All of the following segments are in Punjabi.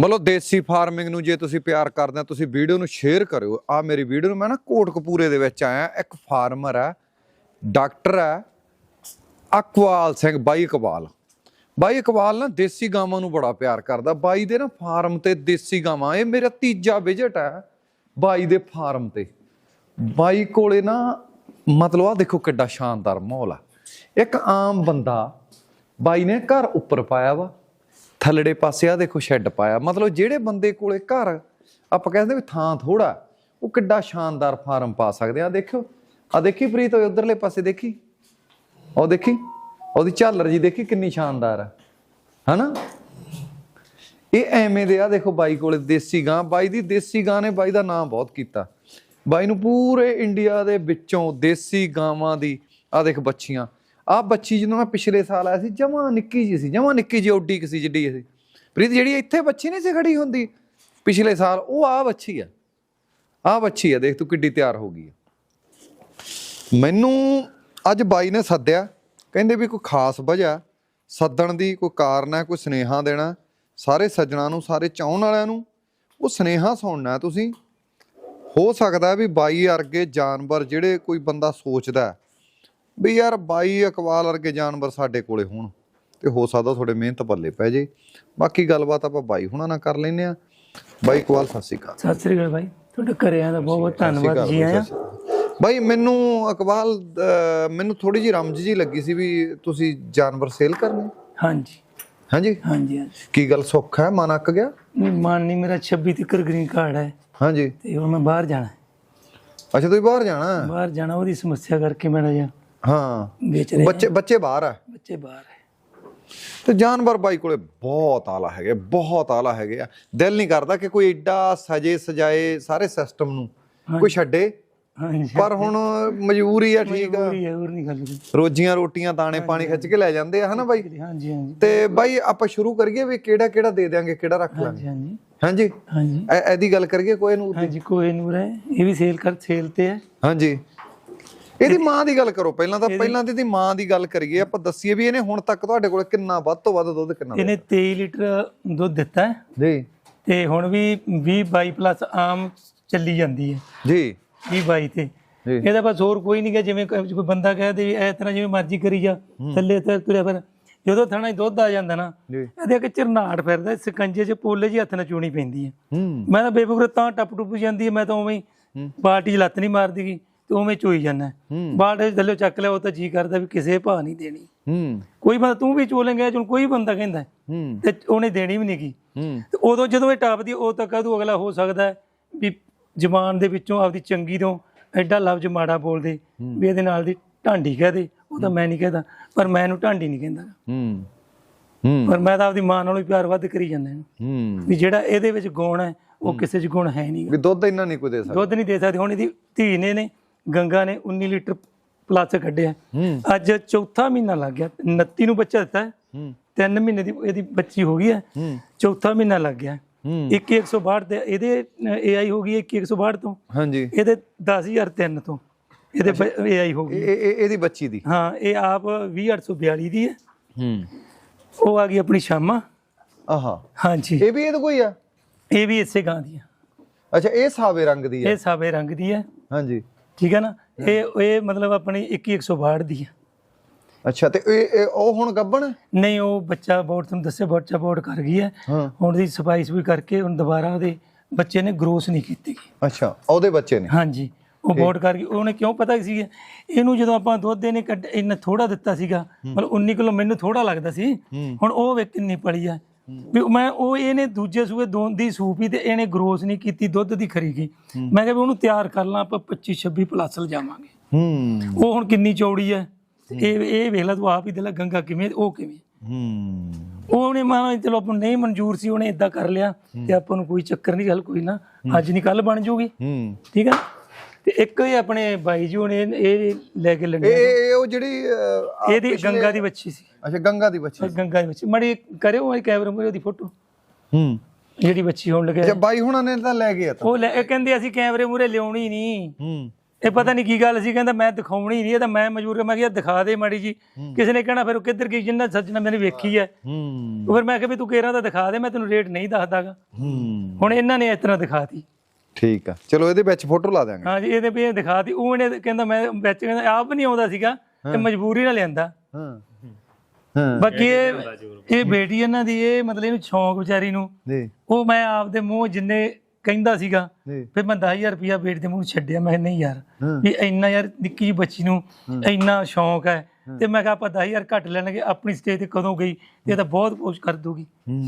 ਮਤਲਬ ਦੇਸੀ ਫਾਰਮਿੰਗ ਨੂੰ ਜੇ ਤੁਸੀਂ ਪਿਆਰ ਕਰਦੇ ਹੋ ਤੁਸੀਂ ਵੀਡੀਓ ਨੂੰ ਸ਼ੇਅਰ ਕਰਿਓ। ਆ ਮੇਰੀ ਵੀਡੀਓ ਨੂੰ ਮੈਂ ਨਾ ਕੋਟਕਪੂਰੇ ਦੇ ਵਿੱਚ ਆਇਆ, ਇੱਕ ਫਾਰਮਰ ਹੈ, ਡਾਕਟਰ ਹੈ, ਅਕਵਾਲ ਸਿੰਘ, ਬਾਈ ਇਕਬਾਲ ਬਾਈ ਇਕਬਾਲ ਨਾ ਦੇਸੀ ਗਾਵਾਂ ਨੂੰ ਬੜਾ ਪਿਆਰ ਕਰਦਾ। ਬਾਈ ਦੇ ਨਾ ਫਾਰਮ ਤੇ ਦੇਸੀ ਗਾਵਾਂ, ਇਹ ਮੇਰਾ ਤੀਜਾ ਵਿਜ਼ਿਟ ਹੈ ਬਾਈ ਦੇ ਫਾਰਮ ਤੇ। ਬਾਈ ਕੋਲੇ ਨਾ ਮਤਲਬ ਆ ਦੇਖੋ ਕਿੱਡਾ ਸ਼ਾਨਦਾਰ ਮਾਹੌਲ ਆ। ਇੱਕ ਆਮ ਬੰਦਾ ਬਾਈ ਨੇ ਘਰ ਉੱਪਰ ਪਾਇਆ ਵਾ। ਥੱਲੜੇ ਪਾਸੇ ਆ ਦੇਖੋ ਸ਼ੈੱਡ ਪਾਇਆ। ਮਤਲਬ ਜਿਹੜੇ ਬੰਦੇ ਕੋਲੇ ਘਰ, ਆਪਾਂ ਕਹਿੰਦੇ ਵੀ ਥਾਂ ਥੋੜਾ ਉਹ ਕਿੱਡਾ ਸ਼ਾਨਦਾਰ ਫਾਰਮ ਪਾ ਸਕਦੇ ਆ। ਦੇਖਿਓ ਆ ਦੇਖੀ ਪ੍ਰੀਤ, ਉਹ ਉਧਰਲੇ ਪਾਸੇ ਦੇਖੀ? ਉਹ ਦੇਖੀ? ਉਹਦੀ ਝਾਲਰ ਜੀ ਦੇਖੀ ਕਿੰਨੀ ਸ਼ਾਨਦਾਰ ਆ। ਹਨਾ? ਇਹ ਐਵੇਂ ਦੇ ਆ, ਦੇਖੋ ਬਾਈ ਕੋਲੇ ਦੇਸੀ ਗਾਂ। ਬਾਈ ਦੀ ਦੇਸੀ ਗਾਂ ਨੇ ਬਾਈ ਦਾ ਨਾਮ ਬਹੁਤ ਕੀਤਾ। ਬਾਈ ਨੂੰ ਪੂਰੇ ਇੰਡੀਆ ਦੇ ਵਿੱਚੋਂ ਦੇਸੀ ਗਾਵਾਂ ਦੀ ਆ ਦੇਖ ਬੱਚੀਆਂ ਆ ਬੱਚੀ ਜਦੋਂ ਮੈਂ ਪਿਛਲੇ ਸਾਲ ਆਇਆ ਸੀ, ਜਮਾ ਨਿੱਕੀ ਜੀ ਸੀ, ਜਮਾ ਨਿੱਕੀ ਜੀ ਓਡੀ ਕਿ ਸੀ, ਜਿੱਡੀ ਸੀ। ਪ੍ਰੀਤ, ਜਿਹੜੀ ਇੱਥੇ ਬੱਚੀ ਨਹੀਂ ਸੀ ਖੜੀ ਹੁੰਦੀ, ਪਿਛਲੇ ਸਾਲ, ਉਹ ਆ ਬੱਚੀ ਆ। ਆ ਬੱਚੀ ਆ, ਦੇਖ ਤੂੰ ਕਿੱਡੀ ਤਿਆਰ ਹੋ ਗਈ ਆ। ਮੈਨੂੰ ਅੱਜ ਬਾਈ ਨੇ ਸੱਦਿਆ, ਕਹਿੰਦੇ ਵੀ ਕੋਈ ਖਾਸ ਵਜ੍ਹਾ, ਸੱਦਣ ਦੀ ਕੋਈ ਕਾਰਨ ਹੈ, ਕੋਈ ਸਨੇਹਾ ਦੇਣਾ, ਸਾਰੇ ਸੱਜਣਾ ਨੂੰ, ਸਾਰੇ ਚਾਹਣ ਵਾਲਿਆਂ ਨੂੰ, ਉਹ ਸਨੇਹਾ ਸੁਣਨਾ ਤੁਸੀਂ। ਹੋ ਸਕਦਾ ਵੀ ਬਾਈ ਵਰਗੇ ਜਾਨਵਰ ਜਿਹੜੇ ਕੋਈ ਬੰਦਾ ਸੋਚਦਾ ਵੀ ਯਾਰ ਬਾਈ ਅਕਵਾਲ ਵਰਗੇ ਜਾਨਵਰ ਸਾਡੇ ਕੋਲੇ ਹੋਣ ਤੇ ਹੋ ਸਕਦਾ ਤੁਹਾਡੇ ਮਿਹਨਤ ਪੱਲੇ ਪੈ ਜੇ। ਬਾਕੀ ਗੱਲਬਾਤ ਆਪਾਂ ਬਾਈ ਹੁਣਾਂ ਨਾਲ ਕਰ ਲੈਨੇ ਆ ਬਾਈ ਅਕਵਾਲ ਸਤਿ ਸ਼੍ਰੀ ਅਕਾਲ। ਸਤਿ ਸ੍ਰੀ ਅਕਾਲ ਭਾਈ ਤੁਹਾਡੇ ਆਇਆ ਦਾ ਬਹੁਤ ਬਹੁਤ ਧੰਨਵਾਦ ਜੀ ਆਇਆਂ। ਬਾਈ ਮੈਨੂੰ ਅਕਬਾਲ ਅਹ, ਮੈਨੂੰ ਥੋੜੀ ਜੀ ਰਮਜ ਜੀ ਲੱਗੀ ਸੀ ਵੀ ਤੁਸੀਂ ਜਾਨਵਰ ਸੇਲ ਕਰਨੇ। ਹਾਂਜੀ। ਹਾਂਜੀ? ਹਾਂਜੀ ਕੀ ਗੱਲ ਸੁੱਖ ਹੈ? ਮਨ ਅੱਕ ਗਿਆ? ਨਹੀਂ ਮਨ ਨਹੀਂ ਮੇਰਾ 26 ਤੱਕ ਗ੍ਰੀਨ ਕਾਰਡ ਹੈ। ਹਾਂਜੀ। ਤੇ ਹੁਣ ਮੈਂ ਬਾਹਰ ਜਾਣਾ। ਅੱਛਾ ਤੁਸੀਂ ਬਾਹਰ ਜਾਣਾ? ਬਾਹਰ ਜਾਣਾ ਉਹਦੀ ਸਮੱਸਿਆ ਕਰਕੇ ਮੇਰਾ ਜਿਹਾ ਹਾਂ। ਵੇਚ ਰਿਹਾ ਬੱਚੇ ਬੱਚੇ ਬਾਹਰ ਆ। ਬੱਚੇ ਬਾਹਰ ਹੈ ਤੇ ਜਾਨਵਰ ਬਾਈ ਕੋਲੇ ਬਹੁਤ ਆਲਾ ਹੈਗੇ ਬਹੁਤ ਆਲਾ ਹੈਗੇ ਆ। ਦਿਲ ਨਹੀਂ ਕਰਦਾ ਕਿ ਕੋਈ ਏਡਾ ਸਜੇ ਸਜਾਏ ਸਾਰੇ ਸਿਸਟਮ ਨੂੰ ਕੋਈ ਛੱਡੇ। ਪਰ ਹੁਣ ਮਜਬੂਰੀ ਆ ਠੀਕ ਆ। ਰੋਜੀਆਂ ਰੋਟੀਆਂ ਦਾਣੇ ਪਾਣੀ ਖਿੱਚ ਕੇ ਲੈ ਜਾਂਦੇ ਆ ਹਨਾ ਬਾਈ? ਹਾਂਜੀ ਹਾਂਜੀ। ਤੇ ਬਾਈ ਆਪਾਂ ਸ਼ੁਰੂ ਕਰੀਏ ਵੀ ਕਿਹੜਾ ਕਿਹੜਾ ਦੇ ਦਿਆਂਗੇ ਕਿਹੜਾ ਰੱਖ ਲਾਂਗੇ? ਹਾਂਜੀ ਹਾਂਜੀ। ਹਾਂਜੀ? ਐਦੀ ਗੱਲ ਕਰੀਏ ਕੋਈ ਨੂੰ ਹਾਂਜੀ ਕੋਈ ਨੂਰ ਹੈ। ਇਹ ਵੀ ਸੇਲ ਕਰ ਸੇਲ ਤੇ ਹੈ। ਹਾਂਜੀ। ਇਹਦੀ ਮਾਂ ਦੀ ਗੱਲ ਕਰੋ ਪਹਿਲਾਂ ਤਾਂ ਪਹਿਲਾਂ ਤੇ ਇਹਦੀ ਮਾਂ ਦੀ ਗੱਲ ਕਰੀਏ ਆਪਾਂ ਦੱਸੀਏ ਵੀ ਇਹਨੇ ਹੁਣ ਤੱਕ ਤੁਹਾਡੇ ਕੋਲ ਕਿੰਨਾ ਵੱਧ ਤੋਂ ਵੱਧ ਦੁੱਧ ਕਿੰਨਾ ਇਹਨੇ 23 ਲੀਟਰ ਦੁੱਧ ਦਿੱਤਾ ਹੈ। ਜੀ। ਤੇ ਹੁਣ ਵੀ 20 22 ਪਲੱਸ ਆਮ ਚੱਲੀ ਜਾਂਦੀ ਹੈ। ਜੀ। 20 22 ਤੇ। ਇਹਦਾ ਬਸ ਹੋਰ ਕੋਈ ਨਹੀਂ ਗਾ ਜਿਵੇਂ ਕੋਈ ਬੰਦਾ ਕਹਦੇ ਵੀ ਇਸ ਤਰ੍ਹਾਂ ਜਿਵੇਂ ਮਰਜ਼ੀ ਕਰੀ ਜਾ ਥੱਲੇ ਤੇ ਤੁਰਿਆ ਫਿਰ ਜਦੋਂ ਥਾਣਾ ਦੁੱਧ ਆ ਜਾਂਦਾ ਨਾ ਇਹਦੇ ਕਿ ਚਰਨਾੜ ਫਿਰਦਾ ਸਕੰਜੇ 'ਚ ਪੋਲੇ ਜੀ ਹੱਥ ਨਾਲ ਚੂਣੀ ਪੈਂਦੀ ਹੈ। ਮੈਂ ਤਾਂ ਬੇਫਿਕਰ ਤਾਂ ਟੱਪ ਟੁੱਪ ਜਾਂਦੀ ਹੈ ਮੈਂ ਤਾਂ ਉਵੇਂ ਹੀ 'ਚ ਲੱਤ ਨਹੀਂ ਮਾਰਦੀ ਗੀ। ਤੇ ਉਵੇਂ ਚੋਈ ਜਾਂਦਾ। ਬਾਲਟੀ ਥੱਲੇ ਚੱਕ ਲਿਆ ਉਹ ਤਾਂ ਜੀ ਕਰਦਾ ਵੀ ਕਿਸੇ ਭਾਅ ਨਹੀਂ ਦੇਣੀ। ਹੂੰ। ਕੋਈ ਬੰਦਾ ਤੂੰ ਵੀ ਚੋਲੇਂਗਾ ਜੁਣ ਕੋਈ ਬੰਦਾ ਕਹਿੰਦਾ ਤੇ ਉਹਨੇ ਦੇਣੀ ਵੀ ਨਹੀਂ ਹੂੰ। ਤੇ ਉਦੋਂ ਜਦੋਂ ਇਹ ਟਾਪਦੀ ਉਹ ਤਾਂ ਕਹਦੂ ਅਗਲਾ ਹੋ ਸਕਦਾ ਵੀ ਜ਼ਬਾਨ ਦੇ ਵਿੱਚੋਂ ਆਪਦੀ ਚੰਗੀ ਤੋਂ ਐਡਾ ਲਫ਼ਜ਼ ਮਾੜਾ ਬੋਲਦੇ ਵੀ ਇਹਦੇ ਨਾਲ ਦੀ ਢਾਂਡੀ ਕਹਦੇ ਉਹ ਤਾਂ ਮੈਂ ਨਹੀਂ ਕਹਿੰਦਾ ਪਰ ਮੈਂ ਇਹਨੂੰ ਢਾਂਡੀ ਨਹੀਂ ਕਹਿੰਦਾ। ਹੂੰ। ਹੂੰ। ਪਰ ਮੈਂ ਤਾਂ ਆਪਦੀ ਮਾਂ ਨਾਲੋਂ ਹੀ ਪਿਆਰ ਵੱਧ ਕਰੀ ਜਾਂਦਾ ਹੂੰ। ਵੀ ਜਿਹੜਾ ਇਹਦੇ ਵਿੱਚ ਗੁਣ ਹੈ ਉਹ ਕਿਸੇ 'ਚ ਗੁਣ ਹੈ ਨਹੀਂ ਵੀ ਦੁੱਧ ਇੰਨਾ ਨਹੀਂ ਕੋਈ ਦੇ ਸਕਦਾ। ਦੁੱਧ ਨਹੀਂ ਦੇ ਸਕਦੀ ਹੁਣ ਇਹਦੀ ਧੀ ਨੇ ਨੇ ਗੰਗਾ ਨੇ 19 ਲੀਟਰ ਪਲੱਸ ਕੱਢਿਆ। ਅੱਜ ਚੌਥਾ ਮਹੀਨਾ ਲੱਗ ਗਿਆ। 29 ਨੂੰ ਬੱਚਾ ਦਿੱਤਾ ਹੈ। ਮਹੀਨੇ ਦੀ ਇਹਦੀ ਬੱਚੀ ਹੋ ਗਈ ਹੈ। ਚੌਥਾ ਮਹੀਨਾ ਲੱਗ ਗਿਆ। ਹੂੰ। 2162 ਤੇ ਇਹਦੇ ਏਆਈ ਹੋ ਗਈ 2162 ਤੋਂ। ਹਾਂਜੀ। ਇਹਦੇ 10003 ਤੋਂ। ਇਹਦੇ ਏਆਈ ਹੋ ਗਈ ਇਹ ਇਹ- ਇਹ- ਇਹਦੀ ਬੱਚੀ ਦੀ? ਹਾਂ ਇਹ ਆਪ 20842 ਦੀ ਹੈ। ਹੂੰ। ਉਹ ਆ ਗਈ ਆਪਣੀ ਸ਼ਾਮਾ। ਆਹਾ। ਹਾਂਜੀ। ਇਹ ਵੀ ਇਹਦੇ ਕੋਈ ਆ? ਇਹ ਵੀ ਇਸੇ ਗਾਂ ਦੀ ਹੈ। ਅੱਛਾ ਇਹ ਸਾਵੇ ਰੰਗ ਦੀ ਆ ਇਹ ਸਾਵੇ ਰੰਗ ਦੀ ਹੈ। ਹਾਂਜੀ। ਠੀਕ ਹੈ ਨਾ? ਇਹ ਇਹ ਮਤਲਬ ਆਪਣੀ 21162 ਦੀ ਹੈ। ਅੱਛਾ ਤੇ ਇਹ ਇਹ- ਉਹ ਹੁਣ ਗੱਬਣ? ਨਹੀਂ ਉਹ ਬੱਚਾ ਬੋਰਡ ਤੁਹਾਨੂੰ ਦੱਸਿਆ ਬੱਚਾ ਬੋਰਡ ਕਰ ਗਈ ਹੈ। ਹਾਂ। ਹੁਣ ਦੀ ਸਫਾਈਸ ਵੀ ਕਰਕੇ ਹੁਣ ਦੁਬਾਰਾ ਉਹਦੇ ਬੱਚੇ ਨੇ ਗਰੋਸ ਨਹੀਂ ਕੀਤੀ। ਗੀ। ਅੱਛਾ ਉਹਦੇ ਬੱਚੇ ਨੇ? ਹਾਂਜੀ ਉਹ ਬੋਰਡ ਕਰ ਗਈ। ਉਹਨੇ ਕਿਉਂ ਪਤਾ ਸੀ? ਇਹਨੂੰ ਜਦੋਂ ਆਪਾਂ ਦੁੱਧ ਇਹਨੇ ਕੱਢ ਇੰਨਾ ਥੋੜਾ ਦਿੱਤਾ ਸੀਗਾ ਮਤਲਬ 19 ਕਿਲੋ ਮੈਨੂੰ ਥੋੜਾ ਲੱਗਦਾ ਸੀ। ਹੁਣ ਉਹ ਵੇ ਕਿੰਨੀ ਪਲੀ ਆ। ਵੀ ਮੈਂ ਉਹ ਇਹਨੇ ਦੂਜੇ ਸੂਏ ਦੋ ਦੀ ਸੂਪੀ ਤੇ ਇਹਨੇ ਗਰੋਸ ਨਹੀਂ ਕੀਤੀ ਦੁੱਧ ਦੀ ਖਰੀ ਗਈ ਮੈਂ ਕਿਹਾ ਵੀ ਉਹਨੂੰ ਤਿਆਰ ਕਰ ਲਾਂ ਆਪਾਂ 25 26 ਪਲੱਸ ਲਿਜਾਵਾਂਗੇ ਹੂੰ। ਉਹ ਹੁਣ ਕਿੰਨੀ ਚੌੜੀ ਹੈ? ਇਹ ਇਹ ਵੇਖ ਲੈ ਤੂੰ ਆਪ ਹੀ ਦੇ ਲੈ ਗੰਗਾ ਕਿਵੇਂ ਉਹ ਕਿਵੇਂ। ਹੂੰ। ਉਹਨੇ ਮਾਨਾ ਚਲੋ ਆਪਾਂ ਨਹੀਂ ਮਨਜ਼ੂਰ ਸੀ ਉਹਨੇ ਇਦਾਂ ਕਰ ਲਿਆ ਤੇ ਆਪਾਂ ਨੂੰ ਕੋਈ ਚੱਕਰ ਨਹੀਂ ਗੱਲ ਕੋਈ ਨਾ। ਅੱਜ ਨਹੀਂ ਕੱਲ ਬਣ ਜੂਗੀ। ਹੂੰ। ਠੀਕ ਹੈ ਇੱਕ ਇਹ ਆਪਣੇ ਬਾਈ ਜੀ ਉਹਨੇ ਇਹ ਲੈ ਕੇ ਇਹ ਲੰਡੇ ਇਹ ਉਹ ਜਿਹੜੀ ਅਹ, ਇਹਦੀ ਪਿਛਲੇ- ਗੰਗਾ ਦੀ ਬੱਚੀ ਸੀ। ਅੱਛਾ ਗੰਗਾ ਦੀ ਬੱਚੀ ਗੰਗਾ ਦੀ ਬੱਚੀ। ਮੜੀ ਕਰਿਓ ਇਹ ਕੈਮਰਾ ਮੂਰੇ ਉਹਦੀ ਫੋਟੋ। ਹੂੰ। ਜਿਹੜੀ ਬੱਚੀ ਹੋਣ ਲੱਗਿਆ। ਬਾਈ ਹੁਣਾਂ ਨੇ ਤਾਂ ਲੈ ਗਿਆ ਤਾਂ। ਉਹ ਲੈ ਇਹ ਕਹਿੰਦੇ ਅਸੀਂ ਕੈਮਰੇ ਮੂਰੇ ਲਿਆਉਣੀ ਨਹੀਂ। ਹੂੰ। ਇਹ ਪਤਾ ਨਹੀਂ ਕੀ ਗੱਲ ਸੀ ਕਹਿੰਦਾ ਮੈਂ ਦਿਖਾਉਣੀ ਨਹੀਂ ਇਹ ਤਾਂ ਮੈਂ ਮਜਬੂਰ ਮੈਂ ਕਿਹਾ ਦਿਖਾ ਦੇ ਮਾੜੀ ਜੀ। ਕਿਸੇ ਨੇ ਕਹਿਣਾ ਫਿਰ ਉਹ ਕਿੱਧਰ ਗਈ ਜਿੰਨਾ ਸੱਜਣਾ ਮੈंने ਵੇਖੀ ਹੈ। ਹੂੰ ਫਿਰ ਮੈਂ ਕਿਹਾ ਵੀ ਤੂੰ ਕੇਰਾਂ ਤਾਂ ਦਿਖਾ ਦੇ ਮੈਂ ਤੈਨੂੰ ਰੇਟ ਨਹੀਂ ਦੱਸਦਾਗਾ। ਹੂੰ। ਹੁਣ ਇਹਨਾਂ ਨੇ ਇਸ ਤਰ੍ਹਾਂ ਦਿਖਾਤੀ ਠੀਕ ਆ। ਚਲੋ ਇਹਦੇ ਵਿੱਚ ਫੋਟੋ ਲਾ ਦਿਆਂਗੇ। ਹਾਂ ਜੀ ਇਹਦੇ ਵੀ ਇਹ ਦਿਖਾਤੀ ਉਹ ਇਹਨੇ ਕਹਿੰਦਾ ਮੈਂ ਵਿੱਚ ਕਹਿੰਦਾ ਆਪ ਨਹੀਂ ਆਉਂਦਾ ਸੀਗਾ ਤੇ ਮਜਬੂਰੀ ਨਾਲ ਲਿਆਂਦਾ। ਹਾਂ। ਹਾਂ। ਬਾਕੀ ਇਹ ਇਹ ਬੇਟੀ ਇਹਨਾਂ ਦੀ ਇਹ ਮਤਲਬ ਇਹਨੂੰ ਸ਼ੌਂਕ ਵਿਚਾਰੀ ਨੂੰ। ਜੀ। ਉਹ ਮੈਂ ਆਪਦੇ ਮੂੰਹ ਜਿੰਨੇ ਕਹਿੰਦਾ ਸੀਗਾ ਫਿਰ ਮੈਂ 10000 ਰੁਪਇਆ ਬੇਟੀ ਦੇ ਮੂੰਹ ਛੱਡਿਆ। ਮੈਂ ਕਿਹਾ ਨਹੀਂ ਯਾਰ। ਵੀ ਇੰਨਾ ਯਾਰ ਨਿੱਕੀ ਜਿਹੀ ਬੱਚੀ ਨੂੰ ਇੰਨਾ ਸ਼ੌਂਕ ਹੈ ਤੇ ਮੈਂ ਕਿਹਾ ਆਪਾਂ 10000 ਘੱਟ ਲੈਣਗੇ ਆਪਣੀ ਸਟੇਜ ਤੇ ਕਦੋਂ ਗਈ ਇਹ ਤਾਂ ਬਹੁਤ ਕੁਛ ਕਰ ਦੂਗੀ ਹੂੰ।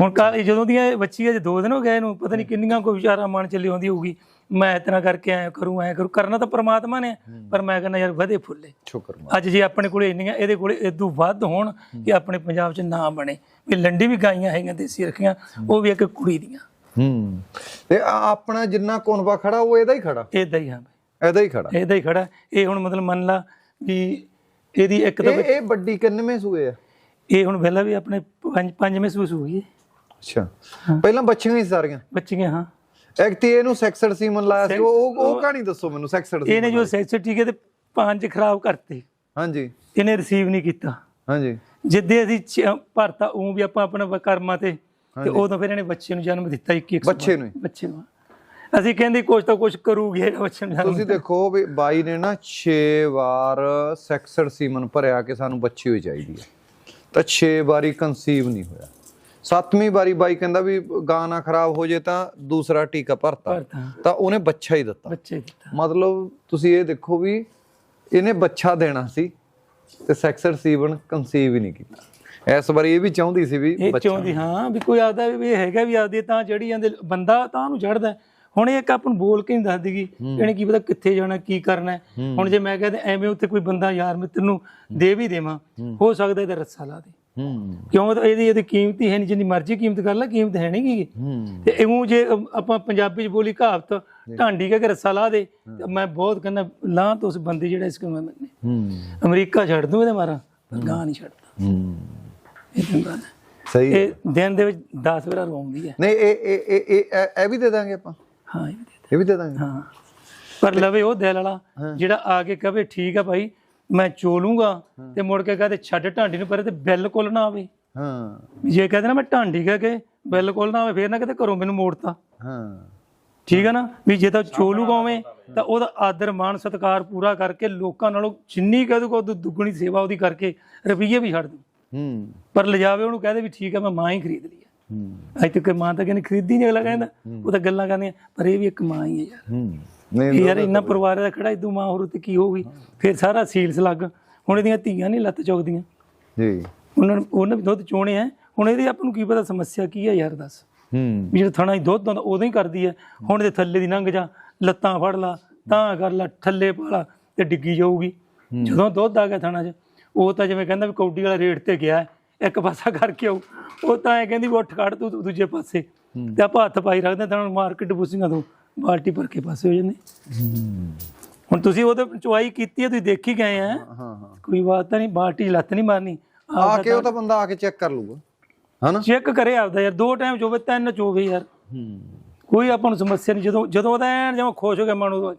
ਹੁਣ ਕੱਲ ਜਦੋਂ ਦੀਆਂ ਇਹ ਬੱਚੀ ਅਜੇ ਦੋ ਦਿਨ ਹੋ ਗਏ ਇਹਨੂੰ ਪਤਾ ਨਹੀਂ ਕਿੰਨੀਆਂ ਕੋਈ ਵਿਚਾਰਾ ਮਨ ਚੱਲੀ ਆਉਂਦੀ ਹੋਊਗੀ। ਮੈਂ ਇਤਨਾ ਕਰਕੇ ਐ ਕਰੂੰ ਐ ਕਰੂੰ। ਕਰਨਾ ਤਾਂ ਪ੍ਰਮਾਤਮਾ ਨੇ ਹੈ, ਪਰ ਮੈਂ ਕਹਿੰਦਾ ਯਾਰ ਵਧੇ ਫੁੱਲੇ। ਸ਼ੁਕਰ ਅੱਜ ਜੇ ਆਪਣੇ ਕੋਲੇ ਇੰਨੀਆਂ ਇਹਦੇ ਕੋਲੇ ਇਦੋਂ ਵੱਧ ਹੋਣ ਕਿ ਆਪਣੇ ਪੰਜਾਬ 'ਚ ਨਾ ਬਣੇ। ਵੀ ਲੰਡੀ ਵੀ ਗਾਈਆਂ ਹੈਗੀਆਂ ਦੇਸੀ ਰੱਖੀਆਂ ਉਹ ਵੀ ਇੱਕ ਕੁੜੀ ਦੀਆਂ। ਹੂੰ। ਤੇ ਆਪਣਾ ਜਿੰਨਾ ਕੋਨਵਾ ਖੜਾ ਉਹ ਇਹਦਾ ਹੀ ਖੜਾ? ਇਦਾਂ ਹੀ ਹਾਂ ਇਹਦਾ ਹੀ ਖੜਾ? ਇਹਦਾ ਹੀ ਖੜਾ। ਇਹ ਹੁਣ ਮਤਲਬ ਮੰਨ ਲਾ ਵੀ ਇਹਦੀ ਇੱਕ ਤਾਂ ਇਹ ਵੱਡੀ ਕਿੰਨਵੇਂ ਸੂਏ ਆ? ਇਹ ਹੁਣ ਪਹਿਲਾਂ ਵੀ ਆਪਣੇ ਪੰਜ ਪੰਜ ਮਹਿਸੂਸ ਹੋ ਗਈ ਅੱਛਾ। ਪਹਿਲਾਂ ਬੱਚੀਆਂ ਹੀ ਸਾਰੀਆਂ? ਬੱਚੀਆਂ ਹਾਂ। ਐਕਟੀ ਇਹਨੂੰ ਸੈਕਸਡ ਸੀਮਨ ਲਾਇਆ ਸੀ ਉਹ ਉਹ- ਕਹਾਣੀ ਦੱਸੋ ਮੈਨੂੰ ਸੈਕਸਡ ਇਹਨੇ ਜੋ ਸੈਕਸ ਟੀਕੇ ਤੇ ਪੰਜ ਖਰਾਬ ਕਰਤੇ। ਹਾਂਜੀ। ਇਹਨੇ ਰਿਸੀਵ ਨਹੀਂ ਕੀਤਾ। ਹਾਂਜੀ। ਜਿੱਦੇ ਅਸੀਂ ਭਰਤਾ ਉਹ ਵੀ ਆਪਾਂ ਆਪਣਾ ਕਰਮਾਂ ਤੇ ਤੇ ਉਦੋਂ ਫਿਰ ਇਹਨੇ ਬੱਚੇ ਨੂੰ ਜਨਮ ਦਿੱਤਾ 21 ਬੱਚੇ ਨੂੰ? ਬੱਚੇ ਨੂੰ। ਅਸੀਂ ਕਹਿੰਦੇ ਕੁਝ ਤਾਂ ਕੁਝ ਕਰੂਗੀ ਬੱਚੇ ਨੂੰ ਤੁਸੀਂ ਦੇਖੋ ਵੀ ਬਾਈ ਨੇ ਨਾ 6 ਵਾਰ ਸੈਕਸਡ ਸੀਮਨ ਭਰਿਆ ਕਿ ਸਾਨੂੰ ਬੱਚੀ ਹੋਈ ਚਾਹੀਦੀ ਹੈ। ਤਾਂ 6 ਵਾਰੀ ਕਨਸੀਵ ਨਹੀਂ ਹੋਇਆ। ਸੱਤਵੀਂ ਵਾਰੀ ਬਾਈ ਕਹਿੰਦਾ ਵੀ ਗਾਂ ਨਾ ਖਰਾਬ ਹੋ ਜੇ ਤਾਂ ਦੂਸਰਾ ਟੀਕਾ ਭਰਤਾ। ਤਾਂ ਉਹਨੇ ਬੱਚਾ ਹੀ ਦਿੱਤਾ। ਬੱਚੇ ਦਿੱਤਾ। ਮਤਲਬ ਤੁਸੀਂ ਇਹ ਦੇਖੋ ਵੀ ਇਹਨੇ ਬੱਚਾ ਦੇਣਾ ਸੀ ਤੇ ਸੈਕਸਡ ਸੀਮਨ ਕਨਸੀਵ ਹੀ ਨਹੀਂ ਕੀਤਾ। ਇਸ ਵਾਰੀ ਇਹ ਵੀ ਚਾਹੁੰਦੀ ਸੀ ਵੀ ਇਹ ਬੱਚਾ ਚਾਹੁੰਦੀ ਹਾਂ ਵੀ ਕੋਈ ਆਦਾ ਵੀ ਇਹ ਹੈਗਾ ਵੀ ਆਪਦੀ ਤਾਂ ਜਿਹੜੀ ਜਾਂਦੇ ਬੰਦਾ ਤਾਂ ਉਹਨੂੰ ਚੜਦਾ ਹੁਣ ਇਹ ਇੱਕ ਆਪਾਂ ਨੂੰ ਬੋਲ ਕੇ ਨਹੀਂ ਦੱਸ ਦੇਗੀ ਇਹਨੇ ਕੀ ਪਤਾ ਕਿੱਥੇ ਜਾਣਾ ਕੀ ਕਰਨਾ। ਹੁਣ ਜੇ ਮੈਂ ਕਹਦੇ ਐਵੇਂ ਉੱਥੇ ਕੋਈ ਬੰਦਾ ਯਾਰ ਮਿੱਤਰ ਨੂੰ ਦੇ ਵੀ ਦੇਵਾਂ ਹੋ ਸਕਦਾ ਇਹਦਾ ਰੱਸਾ ਲਾ ਦੇ। ਹੂੰ। ਕਿਉਂ? ਤਾਂ ਇਹਦੀ ਇਹਦੀ ਕੀਮਤ ਹੀ ਹੈ ਨਹੀਂ ਜਿੰਨੀ ਮਰਜ਼ੀ ਕੀਮਤ ਕਰ ਲੈ ਕੀਮਤ ਹੈ ਨਹੀਂ ਗੀ ਤੇ ਇਉਂ ਜੇ ਆਪਾਂ ਪੰਜਾਬੀ ਚ ਬੋਲੀ ਕਹਾਵਤ ਢਾਂਡੀ ਕੇ ਰੱਸਾ ਲਾ ਦੇ ਤੇ ਮੈਂ ਬਹੁਤ ਕਹਿੰਦਾ ਲਾਂ ਤੋਂ ਉਸ ਬੰਦੇ ਜਿਹੜਾ ਇਸ ਕਮੇ ਨੇ। ਹੂੰ। ਅਮਰੀਕਾ ਛੱਡ ਦੂੰ ਇਹਦੇ ਮਾਰਾ ਪਰ ਗਾਂ ਨਹੀਂ ਛੱਡਦਾ। ਹੂੰ। ਇਹ ਨੇ। ਸਹੀ। ਇਹ ਦਿਨ ਦੇ ਵਿੱਚ 10 ਵਾਰ ਰੋਂਦੀ ਹੈ। ਨਹੀਂ ਇਹ ਇਹ ਇਹ ਇਹ ਵੀ ਦੇ ਦਾਂਗੇ ਆਪਾਂ? ਹਾਂ ਇਹ ਵੀ ਦੇ ਇਹ ਵੀ ਦੇ ਦਾਂਗੇ? ਹਾਂ। ਪਰ ਲਵੇ ਉਹ ਦਿਲ ਵਾਲਾ ਜਿਹੜਾ ਆ ਕੇ ਕਵੇ ਠੀਕ ਆ ਭਾਈ ਮੈਂ ਚੋਲੂੰਗਾ ਤੇ ਮੁੜ ਕੇ ਕਹਦੇ ਛੱਡ ਢਾਂਡੀ ਨੂੰ ਪਰੇ ਤੇ ਬਿਲਕੁਲ ਨਾ ਆਵੇ। ਹਾਂ। ਜੇ ਕਹਦੇ ਨਾ ਮੈਂ ਢਾਂਡੀ ਕਹਿ ਕੇ ਬਿਲਕੁਲ ਨਾ ਆਵੇ ਫੇਰ ਨਾ ਕਿਤੇ ਘਰੋਂ ਮੈਨੂੰ ਮੋੜਤਾ। ਹਾਂ। ਠੀਕ ਹੈ ਨਾ? ਵੀ ਜੇ ਤਾਂ ਚੋਲੂਗਾ ਉਵੇਂ ਤਾਂ ਉਹਦਾ ਆਦਰ ਮਾਣ ਸਤਿਕਾਰ ਪੂਰਾ ਕਰਕੇ ਲੋਕਾਂ ਨਾਲੋਂ ਜਿੰਨੀ ਕਹਿ ਦੂਗਾ ਉਦੋਂ ਦੁੱਗਣੀ ਸੇਵਾ ਉਹਦੀ ਕਰਕੇ ਰੁਪਈਏ ਵੀ ਛੱਡ ਦੂ ਹੂੰ। ਪਰ ਲਿਜਾਵੇ ਉਹਨੂੰ ਕਹਦੇ ਵੀ ਠੀਕ ਹੈ ਮੈਂ ਮਾਂ ਹੀ ਖਰੀਦ ਲਈ ਹੈ। ਹੂੰ। ਅੱਜ ਤੱਕ ਮਾਂ ਤਾਂ ਕਹਿੰਦੀ ਖਰੀਦੀ ਨਹੀਂ ਅਗਲਾ ਕਹਿੰਦਾ। ਉਹ ਤਾਂ ਗੱਲਾਂ ਕਰਨੀਆਂ ਪਰ ਇਹ ਵੀ ਇੱਕ ਮਾਂ ਹੀ ਹੈ ਯਾਰ। ਹੂੰ। ਨਹੀਂ ਇਹ ਯਾਰ ਇੰਨਾ ਪਰਿਵਾਰ ਦਾ ਖੜਾ ਇਦੋਂ ਮਾਂ ਹੋਰ ਤੇ ਕੀ ਹੋਊਗੀ? ਫਿਰ ਸਾਰਾ ਸੀਲਸ ਲੱਗ ਹੁਣ ਇਹਦੀਆਂ ਧੀਆਂ ਨਹੀਂ ਲੱਤ ਚੁੱਕਦੀਆਂ ਜੀ। ਉਹਨਾਂ ਨੂੰ ਉਹਨਾਂ ਵੀ ਦੁੱਧ ਚੋਣੇ ਆ। ਹੁਣ ਇਹਦੀ ਆਪਾਂ ਨੂੰ ਕੀ ਪਤਾ ਸਮੱਸਿਆ ਕੀ ਹੈ ਯਾਰ ਦੱਸ। ਹੂੰ। ਵੀ ਜਿਹੜਾ ਥਣਾ ਹੀ ਦੁੱਧ ਆਉਂਦਾ ਉਦੋਂ ਹੀ ਕਰਦੀ ਹੈ ਹੁਣ ਦੇ ਥੱਲੇ ਦੀ ਲੰਘ ਜਾ ਲੱਤਾਂ ਫੜ ਲਾ ਤਾਂ ਕਰ ਲਾ ਥੱਲੇ ਪਾਲਾ ਤੇ ਡਿੱਗੀ ਜਾਊਗੀ। ਜਦੋਂ ਦੁੱਧ ਆ ਗਿਆ ਥਣਾ 'ਚ ਉਹ ਤਾਂ ਜਿਵੇਂ ਕਹਿੰਦਾ ਵੀ ਕੌਡੀ ਵਾਲਾ ਰੇਟ ਤੇ ਗਿਆ ਇੱਕ ਪਾਸਾ ਕਰਕੇ ਆਊ। ਉਹ ਤਾਂ ਐ ਕਹਿੰਦੀ ਵੀ ਉੱਠ ਖੜ ਤੂੰ ਦੂਜੇ ਪਾਸੇ। ਤੇ ਆਪਾਂ ਹੱਥ ਪਾਈ ਰੱਖਦੇ ਤਾਂ ਮਾਰਕੀਟ ਬੁੱਸੀਆਂ ਤੋਂ। ਬਾਲਟੀ ਭਰ ਕੇ ਪਾਸੇ ਹੋ ਜਾਂਦੇ। ਹੁਣ ਤੁਸੀਂ ਉਹਦੇ ਚੁਆਈ ਕੀਤੀ ਹੈ ਤੁਸੀਂ ਦੇਖੀ ਗਏ ਆ ਹਾਂ ਹਾਂ ਕੋਈ ਬਾਤ ਤਾਂ ਨਹੀਂ ਬਾਲਟੀ ਲੱਤ ਨਹੀਂ ਮਾਰਨੀ। ਆ ਕੇ ਉਹ ਤਾਂ ਬੰਦਾ ਆ ਕੇ ਚੈੱਕ ਕਰ ਲੂਗਾ ਹਨਾ? ਚੈੱਕ ਕਰੇ ਆਪਦਾ ਯਾਰ ਦੋ ਟਾਈਮ ਚੋਵੇ ਤਿੰਨ ਚੋਵੇ ਯਾਰ। ਕੋਈ ਆਪਾਂ ਨੂੰ ਸਮੱਸਿਆ ਨਹੀਂ ਜਦੋਂ ਜਦੋਂ ਉਹਦਾ ਐਨ ਜਿਵੇਂ ਖੁਸ਼ ਹੋ ਗਿਆ ਮਨ ਉਦੋਂ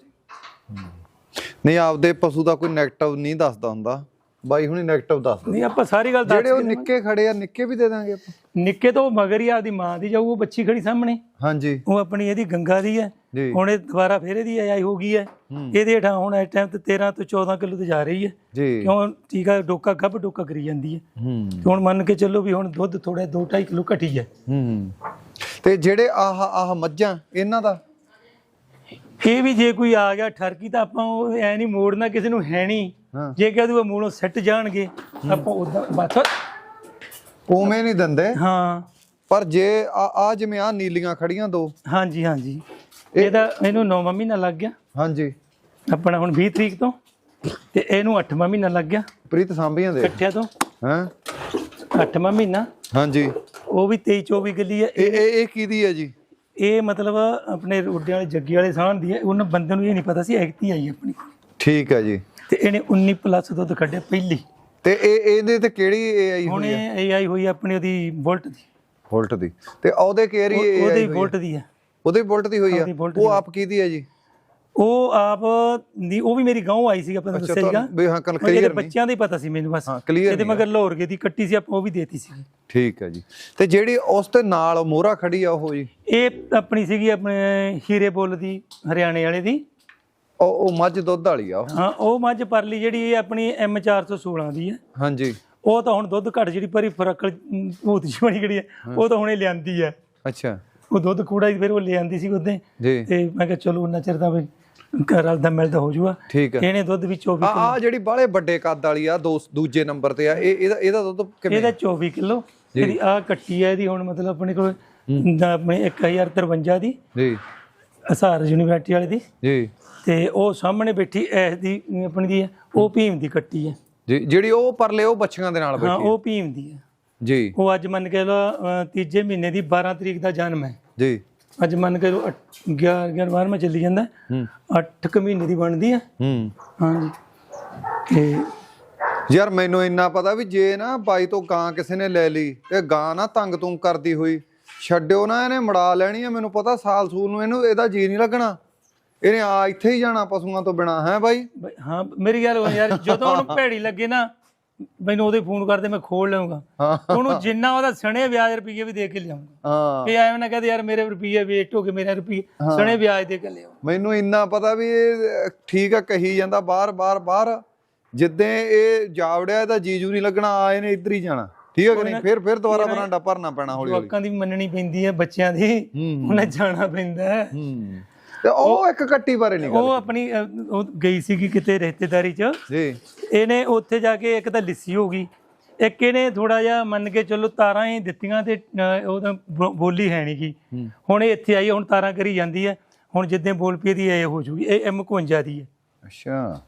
ਨਹੀਂ ਆਪਦੇ ਪਸ਼ੂ ਦਾ ਕੋਈ 네ਗੇਟਿਵ ਨਹੀਂ ਦੱਸਦਾ ਹੁੰਦਾ। ਬਾਈ ਹੁਣੀ 네ਗੇਟਿਵ ਦੱਸਦਾ ਨਹੀਂ ਆਪਾਂ ਸਾਰੀ ਗੱਲ ਦੱਸ ਜਿਹੜੇ ਉਹ ਨਿੱਕੇ ਖੜੇ ਆ ਨਿੱਕੇ ਵੀ ਦੇ ਦਾਂਗੇ ਆਪਾਂ। ਨਿੱਕੇ ਤੋਂ ਮਗਰ ਹੀ ਆਪਦੀ ਮਾਂ ਦੀ ਜਾਊ ਉਹ ਬੱਚੀ ਖੜੀ ਸਾਹਮਣੇ। ਹਾਂਜੀ। ਉਹ ਆਪਣੀ ਇਹਦੀ ਗੰਗਾ ਦੀ ਹੈ। ਹੁਣ ਇਹ ਦੁਬਾਰਾ ਫਿਰ ਇਹਦੀ ਆਈ ਹੋ ਗਈ ਹੈ। ਇਹਦੇ ਹੇਠਾਂ ਹੁਣ ਇਸ ਟਾਈਮ ਤੇ 13 ਤੋਂ 14 ਕਿਲੋ ਤੇ ਜਾ ਰਹੀ ਹੈ। ਜੀ। ਕਿਉਂ? ਟੀਕਾ ਡੋਕਾ ਗੱਭ ਡੋਕਾ ਕਰੀ ਜਾਂਦੀ ਹੈ। ਤੇ ਹੁਣ ਮੰਨ ਕੇ ਚੱਲੋ ਵੀ ਹੁਣ ਦੁੱਧ ਥੋੜਾ 2.5 ਕਿਲੋ ਘਟੀ ਹੈ। ਹੂੰ। ਤੇ ਜਿਹੜੇ ਆਹ ਆਹ ਮੱਝਾਂ ਇਹਨਾਂ ਦਾ? ਇਹ ਵੀ ਜੇ ਕੋਈ ਆ ਗਿਆ ਠਰਕੀ ਤਾਂ ਆਪਾਂ ਉਹ ਐ ਨਹੀਂ ਮੋੜਨਾ ਕਿਸੇ ਨੂੰ ਹੈ ਨਹੀਂ। ਹਾਂ। ਜੇ ਕਹਿ ਦੂਗਾ ਮੂਲੋਂ ਸੱਟ ਜਾਣਗੇ ਆਪਾਂ ਉਦਾਂ ਬਸ। ਉਵੇਂ ਨਹੀਂ ਦਿੰਦੇ। ਹਾਂ। ਪਰ ਜੇ ਆ ਆ ਜਿਵੇਂ ਆ ਨੀਲੀਆਂ ਖੜੀਆਂ ਦੋ। ਹਾਂਜੀ ਹਾਂਜੀ। ਇਹਦਾ ਇਹਨੂੰ 9ਵਾਂ ਮਹੀਨਾ ਲੱਗ ਗਿਆ। ਹਾਂਜੀ। ਆਪਣਾ ਹੁਣ 20 ਤਰੀਕ ਤੋਂ। ਤੇ ਇਹਨੂੰ 8ਵਾਂ ਮਹੀਨਾ ਲੱਗ ਗਿਆ। ਪ੍ਰੀਤ ਸਾਂਭੀਆਂ ਦੇ। ਇਕੱਠਿਆਂ ਤੋਂ। ਹਾਂ? 8ਵਾਂ ਮਹੀਨਾ। ਹਾਂਜੀ। ਉਹ ਵੀ 23 24 ਗੱਲੀ ਹੈ ਇਹ ਇਹ ਇਹ ਕਿਹਦੀ ਹੈ ਜੀ? ਇਹ ਮਤਲਬ ਆਪਣੇ ਰੋਡਿਆਂ ਵਾਲੇ ਜੱਗੀ ਵਾਲੇ ਸਾਹ ਦੀ ਹੈ ਉਹਨਾਂ ਬੰਦੇ ਨੂੰ ਇਹ ਨਹੀਂ ਪਤਾ ਸੀ ਐਕਤੀ ਆਈ ਆਪਣੀ। ਠੀਕ ਹੈ ਜੀ। ਤੇ ਇਹਨੇ 19 ਪਲੱਸ ਦੁੱਧ ਕੱਢਿਆ ਪਹਿਲੀ। ਤੇ ਇਹ ਇਹਦੇ ਤੇ ਕਿਹੜੀ ਏਆਈ ਹੁਣ ਹੋਈ ਹੈ ਇਹ ਆਈ ਹੋਈ ਆਪਣੀ ਉਹਦੀ ਬੁਲਟ ਦੀ। ਵੋਲਟ ਦੀ। ਤੇ ਉਹਦੇ ਉਹਦੀ ਏਆਈ ਬੁਲਟ ਦੀ ਹੈ ਉਹਦੇ ਬੁਲਟ ਦੀ ਹੋਈ ਆ? ਉਹਦੀ ਉਹ ਆਪ ਕਿਹਦੀ ਹੈ ਜੀ? ਉਹ ਆਪ ਦੀ ਉਹ ਵੀ ਮੇਰੀ ਗਾਉਂ ਆਈ ਸੀ ਆਪਾਂ ਅੱਛਾ ਦੱਸਿਆ ਸੀਗਾ। ਤੁਹਾਨੂੰ ਵੀ ਹਾਂ ਕੱਲ ਇਹਦੇ ਕਲੀਅਰ ਨਹੀਂ। ਬੱਚਿਆਂ ਦਾ ਹੀ ਪਤਾ ਸੀ ਮੈਨੂੰ ਬਸ। ਹਾਂ ਕਲੀਅਰ ਇਹਦੇ ਮਗਰ ਲਾਹੌਰ ਗਏ ਦੀ ਕੱਟੀ ਸੀ ਆਪਾਂ ਉਹ ਵੀ ਦੇਤੀ ਸੀ ਠੀਕ ਹੈ ਜੀ। ਤੇ ਜਿਹੜੀ ਉਸ ਤੇ ਨਾਲ ਮੋਹਰਾ ਖੜੀ ਆ ਉਹ ਜੀ? ਇਹ ਆਪਣੀ ਸੀਗੀ ਆਪਣੇ ਹੀਰੇ ਬੁੱਲ ਦੀ ਹਰਿਆਣੇ ਵਾਲੇ ਦੀ। ਉਹ ਉਹ ਮੱਝ ਦੁੱਧ ਵਾਲੀ ਆ ਹਾਂ ਉਹ ਮੱਝ ਪਰਲੀ ਜਿਹੜੀ ਇਹ ਆਪਣੀ M 416 ਦੀ ਹੈ ਹਾਂਜੀ। ਉਹ ਤਾਂ ਹੁਣ ਦੁੱਧ ਘੱਟ ਜਿਹੜੀ ਪਰੀ ਫਰਕਲ ਭੂਤ ਜਿਹੀ ਬਣੀ ਜਿਹੜੀ ਹੈ। ਉਹ ਤਾਂ ਹੁਣੇ ਲਿਆਂਦੀ ਹੈ ਅੱਛਾ। ਉਹ ਦੁੱਧ ਕੂੜਾ ਹੀ ਫਿਰ ਉਹ ਲਿਆਂਦੀ ਸੀ ਉਹਦੇ। ਤੇ ਮੈਂ ਕਿਹਾ ਚਲੋ ਉਹਨਾਂ ਚਿਰ ਦਾ ਵੀ ਘਰ ਦਾ ਮਿਲਦਾ ਹੋ ਜੂਗਾ। ਇਹਨੇ ਦੁੱਧ ਵੀ 24 ਆ ਆ ਜਿਹੜੀ ਬਾਲੇ ਵੱਡੇ ਕੱਦ ਵਾਲੀ ਆ ਦੋ ਦੂਜੇ ਨੰਬਰ ਤੇ ਆ ਇਹ ਇਹਦਾ ਇਹਦਾ ਦੁੱਧ ਕਿਵੇਂ ਇਹਦਾ 24 ਕਿਲੋ। ਇਹਦੀ ਆ ਕੱਟੀ ਹੈ ਇਹਦੀ ਹੁਣ ਮਤਲਬ ਆਪਣੇ ਕੋਲ ਆਪਣੇ 1053 ਦੀ। ਜੀ। ਹਸਾਰ ਯੂਨੀਵਰਸਿਟੀ ਵਾਲੇ ਦੀ। ਜੀ। ਤੇ ਉਹ ਸਾਹਮਣੇ ਬੈਠੀ ਐਸ ਦੀ ਆਪਣੀ ਦੀ ਹੈ ਉਹ ਭੀਮ ਦੀ ਕੱਟੀ ਹੈ। ਜੀ ਜਿਹੜੀ ਉਹ ਪਰਲੇ ਉਹ ਬੱਚੀਆਂ ਦੇ ਨਾਲ ਹਾਂ ਬੈਠੀ ਉਹ ਭੀਮ ਦੀ ਹੈ। ਜੀ। ਉਹ ਅੱਜ ਮੰਨ ਕੇ ਲੋ ਤੀਜੇ ਮਹੀਨੇ ਦੀ 12 ਤਰੀਕ ਦਾ ਜਨਮ ਹੈ। ਜੀ। ਅੱਜ ਮੰਨ ਕੇ ਲੋ 11 11 12ਵਾਂ ਚੱਲੀ ਜਾਂਦਾ ਹੂੰ। 8 ਕੁ ਮਹੀਨੇ ਦੀ ਬਣਦੀ ਹੈ। ਹੂੰ। ਹਾਂਜੀ। ਤੇ ਯਾਰ ਮੈਨੂੰ ਇੰਨਾ ਪਤਾ ਵੀ ਜੇ ਨਾ ਬਾਈ ਤੋਂ ਗਾਂ ਕਿਸੇ ਨੇ ਲੈ ਲਈ ਤੇ ਗਾਂ ਨਾ ਤੰਗ ਤੁੰਗ ਕਰਦੀ ਹੋਈ ਛੱਡਿਓ ਨਾ ਇਹਨੇ ਮੜਾ ਲੈਣੀ ਆ ਮੈਨੂੰ ਪਤਾ ਸਾਲ ਸੂਲ ਨੂੰ ਇਹਨੂੰ ਇਹਦਾ ਜੀ ਨਹੀਂ ਲੱਗਣਾ। ਇਹਨੇ ਆ ਇੱਥੇ ਹੀ ਜਾਣਾ ਪਸ਼ੂਆਂ ਤੋਂ ਬਿਨਾ ਹੈ ਬਾਈ? ਬਈ ਹਾਂ ਮੇਰੀ ਗੱਲ ਹੋਈ ਯਾਰ ਜਦੋਂ ਉਹਨੂੰ ਭੈੜੀ ਲੱਗੇ ਨਾ ਮੈਨੂੰ ਉਹਦੇ ਫੋਨ ਕਰਦੇ ਮੈਂ ਖੋਲ ਲਵਾਂਗਾ ਉਹਨੂੰ ਜਿੰਨਾ ਉਹਦਾ ਸਣੇ ਵਿਆਜ ਰੁਪਏ ਵੀ ਦੇ ਕੇ ਲਿਆਉਂਗਾ ਹਾਂ। ਇਹ ਐਵੇਂ ਨਾ ਕਹਦੇ ਯਾਰ ਮੇਰੇ ਰੁਪਏ ਵੇਸਟ ਹੋ ਗਏ ਮੇਰੇ ਰੁਪਏ ਸਣੇ ਵਿਆਜ ਦੇ ਕੇ ਲਿਆਓ ਮੈਨੂੰ ਇੰਨਾ ਪਤਾ ਵੀ ਇਹ ਠੀਕ ਆ ਕਹੀ ਜਾਂਦਾ ਬਾਹਰ ਬਾਹਰ ਬਾਹਰ ਜਿੱਦਾਂ ਇਹ ਜਾਵੜਿਆ ਇਹਦਾ ਜੀਜੂ ਨਹੀਂ ਲੱਗਣਾ ਆ ਇਹਨੇ ਇੱਧਰ ਹੀ ਜਾਣਾ। ਠੀਕ ਹੈ ਕਿ ਨਹੀਂ? ਫਿਰ ਫਿਰ ਦੁਬਾਰਾ ਬਰਾਂਡਾ ਭਰਨਾ ਪੈਣਾ ਹੌਲੀ ਹੌਲੀ। ਲੋਕਾਂ ਦੀ ਮੰਨਣੀ ਪੈਂਦੀ ਹੈ ਬੱਚਿਆਂ ਦੀ ਉਹਨੇ ਜਾਣਾ ਪੈਂਦਾ ਹੈ। ਤੇ ਉਹ ਇੱਕ ਕੱਟੀ ਬਾਰੇ ਨਹੀਂ ਉਹ ਆਪਣੀ ਉਹ ਗਈ ਸੀਗੀ ਕਿਤੇ ਰਿਸ਼ਤੇਦਾਰੀ 'ਚ। ਜੀ। ਇਹਨੇ ਉੱਥੇ ਜਾ ਕੇ ਇੱਕ ਤਾਂ ਲਿੱਸੀ ਹੋ ਗਈ। ਇੱਕ ਇਹਨੇ ਥੋੜਾ ਜਿਹਾ ਮੰਨ ਕੇ ਚੱਲੋ ਤਾਰਾਂ ਹੀ ਦਿੱਤੀਆਂ ਤੇ ਉਹ ਤਾਂ ਬੋਲੀ ਹੈ ਨਹੀਂ ਹੂੰ। ਹੁਣ ਇਹ ਇੱਥੇ ਆਈ ਹੁਣ ਤਾਰਾਂ ਕਰੀ ਜਾਂਦੀ ਹੈ। ਹੁਣ ਜਿੱਦਾਂ ਬੋਲ ਪਈ ਦੀ ਇਹ ਹੋ ਜੂਗੀ। ਇਹ M51 ਦੀ ਹੈ। ਅੱਛਾ।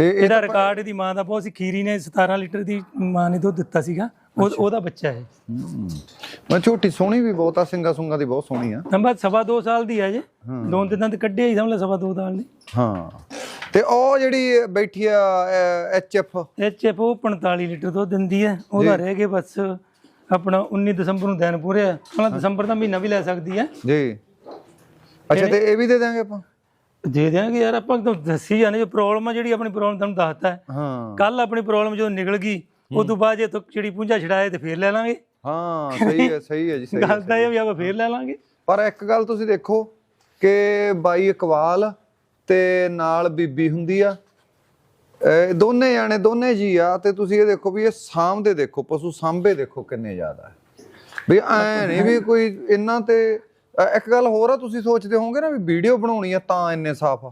ਇਹਦਾ ਰਿਕਾਰਡ ਇਹਦੀ ਮਾਂ ਦਾ ਬਹੁਤ ਸੀ ਖੀਰੀ ਨੇ 17 ਲੀਟਰ ਦੀ ਮਾਂ ਨੇ ਦੁੱਧ ਦਿੱਤਾ ਸੀਗਾ। ਉਹ ਉਹਦਾ ਬੱਚਾ ਹੈ। ਮੈਂ ਝੋਟੀ ਸੋਹਣੀ ਵੀ ਬਹੁਤ ਆ ਸਿੰਗਾ ਸੁੰਗਾ ਦੀ ਬਹੁਤ ਸੋਹਣੀ ਆ। ਨੰਬਰ ਸਵਾ ਦੋ ਸਾਲ ਦੀ ਹੈ। ਜੇ ਦੋ ਦਿਨਾਂ ਤੇ ਕੱਢਿਆ ਹੀ ਸਮਝ ਲੈ ਸਵਾ ਦੋ ਸਾਲ ਦੀ। ਹਾਂ। ਤੇ ਉਹ ਜਿਹੜੀ ਬੈਠੀ ਆ ਐਚ ਐਫ ਐਚ ਐਫ ਉਹ 45 ਲੀਟਰ ਦੁੱਧ ਦਿੰਦੀ ਹੈ। ਉਹਦਾ ਰਹਿ ਗਏ ਬਸ ਆਪਣਾ 19 ਦਸੰਬਰ ਨੂੰ ਦਿਨ ਪੂਰੇ ਆ। ਦਸੰਬਰ ਦਾ ਮਹੀਨਾ ਵੀ ਲੈ ਸਕਦੀ ਹੈ। ਜੀ। ਅੱਛਾ ਤੇ ਇਹ ਵੀ ਦੇ ਦਾਂਗੇ ਆਪਾਂ? ਦੇ ਦਿਆਂਗੇ ਯਾਰ ਆਪਾਂ ਤਾਂ ਦੱਸੀ ਜਾਂਦੇ ਜੋ ਪ੍ਰੋਬਲਮ ਆ ਜਿਹੜੀ ਆਪਣੀ ਪ੍ਰੋਬਲਮ ਤੁਹਾਨੂੰ ਦੱਸਤਾ ਹੈ। ਕੱਲ ਆਪਣੀ ਪ੍ਰੋਬਲਮ ਜਦੋਂ ਨਿਕਲ ਗਈ ਉਸ ਤੋਂ ਬਾਅਦ ਜੇ ਤੋਂ ਚਿੜੀ ਪੁੰਜਾ ਛਡਾਏ ਤੇ ਫੇਰ ਲੈ ਲਾਂਗੇ। ਹਾਂ ਸਹੀ ਹੈ ਸਹੀ ਹੈ ਜੀ ਸਹੀ ਹੈ। ਗੱਲ ਤਾਂ ਇਹ ਵੀ ਆਪਾਂ ਫੇਰ ਲੈ ਲਾਂਗੇ। ਪਰ ਇੱਕ ਗੱਲ ਤੁਸੀਂ ਦੇਖੋ ਕਿ ਬਾਈ ਇਕਬਾਲ ਤੇ ਨਾਲ ਬੀਬੀ ਹੁੰਦੀ ਆ। ਇਹ ਦੋਨੇ ਜਾਣੇ ਦੋਨੇ ਜੀ ਆ ਤੇ ਤੁਸੀਂ ਇਹ ਦੇਖੋ ਵੀ ਇਹ ਸਾਂਭਦੇ ਦੇਖੋ ਪਸ਼ੂ ਸਾਂਭੇ ਦੇਖੋ ਕਿੰਨੇ ਜ਼ਿਆਦਾ। ਹੈ ਵੀ ਐ ਨਹੀਂ ਵੀ ਕੋਈ ਇਹਨਾਂ ਤੇ ਇੱਕ ਗੱਲ ਹੋਰ ਆ, ਤੁਸੀਂ ਸੋਚਦੇ ਹੋਵੋਗੇ ਨਾ ਵੀ ਵੀਡੀਓ ਬਣਾਉਣੀ ਆ ਤਾਂ ਇੰਨੇ ਸਾਫ਼ ਆ।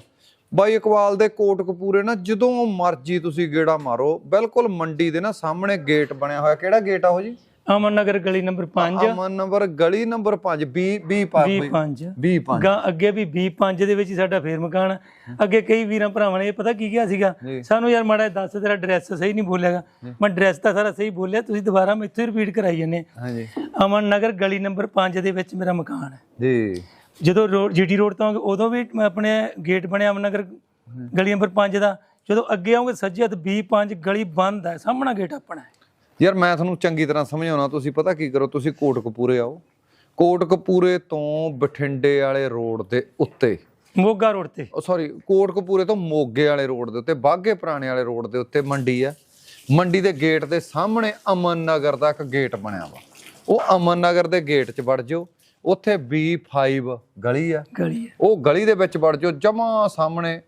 ਬਾਈ ਇਕਬਾਲ ਦੇ ਕੋਟ ਕਪੂਰੇ ਨਾ, ਜਦੋਂ ਮਰਜ਼ੀ ਤੁਸੀਂ ਗੇੜਾ ਮਾਰੋ, ਬਿਲਕੁਲ ਮੰਡੀ ਦੇ ਨਾ ਸਾਹਮਣੇ ਗੇਟ ਬਣਿਆ ਹੋਇਆ। ਕਿਹੜਾ ਗੇਟ ਆ ਉਹ ਜੀ? ਅਮਨ ਨਗਰ ਗਲੀ ਨੰਬਰ 5 ਅਮਨ ਨੰਬਰ ਗਲੀ ਨੰਬਰ 5 B B ਪਾਸ 5 B5 ਗਾ ਅੱਗੇ ਵੀ 25 ਦੇ ਵਿੱਚ ਹੀ ਸਾਡਾ ਫੇਰ ਮਕਾਨ। ਅੱਗੇ ਕਈ ਵੀਰਾਂ ਭਰਾਵਾਂ ਨੇ ਇਹ ਪਤਾ ਕੀ ਕਿਹਾ ਸੀਗਾ। ਸਾਨੂੰ ਯਾਰ ਮਾੜਾ ਦੱਸ ਤੇਰਾ ਐਡਰੈਸ ਸਹੀ ਨਹੀਂ ਬੋਲਿਆਗਾ। ਮੈਂ ਐਡਰੈਸ ਤਾਂ ਸਾਰਾ ਸਹੀ ਬੋਲਿਆ ਤੁਸੀਂ ਦੁਬਾਰਾ ਮੈਥੋਂ ਰਿਪੀਟ ਕਰਾਈ ਜੰਨੇ ਹਾਂਜੀ। ਅਮਨ ਨਗਰ ਗਲੀ ਨੰਬਰ 5 ਦੇ ਵਿੱਚ ਮੇਰਾ ਮਕਾਨ ਹੈ। ਜੀ। ਜਦੋਂ ਰੋਡ ਜੀਟੀ ਰੋਡ ਤੋਂ ਉਦੋਂ ਵੀ ਮੈਂ ਆਪਣੇ ਗੇਟ ਬਣਿਆ ਅਮਨ ਨਗਰ ਗਲੀ ਨੰਬਰ 5 ਦਾ। ਜਦੋਂ ਅੱਗੇ ਆਉਂਗੇ ਸੱਜੇ ਹੱਥ 25 ਗਲੀ ਬੰਦ ਹੈ ਸਾਹਮਣਾ ਗੇਟ ਆਪਣਾ ਹੈ। ਯਾਰ ਮੈਂ ਤੁਹਾਨੂੰ ਚੰਗੀ ਤਰ੍ਹਾਂ ਸਮਝਾਉਣਾ ਤੁਸੀਂ ਪਤਾ ਕੀ ਕਰੋ ਤੁਸੀਂ ਕੋਟ ਕਪੂਰੇ ਆਓ। ਕੋਟ ਕਪੂਰੇ ਤੋਂ ਬਠਿੰਡੇ ਵਾਲੇ ਰੋਡ ਦੇ ਉੱਤੇ। ਮੋਗਾ ਰੋਡ ਤੇ। ਉਹ ਸੌਰੀ ਕੋਟ ਕਪੂਰੇ ਤੋਂ ਮੋਗੇ ਵਾਲੇ ਰੋਡ ਦੇ ਉੱਤੇ ਬਾਗੇ ਪੁਰਾਣੇ ਵਾਲੇ ਰੋਡ ਦੇ ਉੱਤੇ ਮੰਡੀ ਆ ਮੰਡੀ ਦੇ ਗੇਟ ਦੇ ਸਾਹਮਣੇ ਅਮਨ ਨਗਰ ਦਾ ਇੱਕ ਗੇਟ ਬਣਿਆ ਵਾ। ਉਹ ਅਮਨ ਨਗਰ ਦੇ ਗੇਟ 'ਚ ਵੜ ਜਾਓ। ਉੱਥੇ B5 ਗਲੀ ਆ। ਗਲੀ ਹੈ ਉਹ ਗਲੀ ਦੇ ਵਿੱਚ ਵੜ ਜਾਓ। ਜਮਾ ਸਾਹਮਣੇ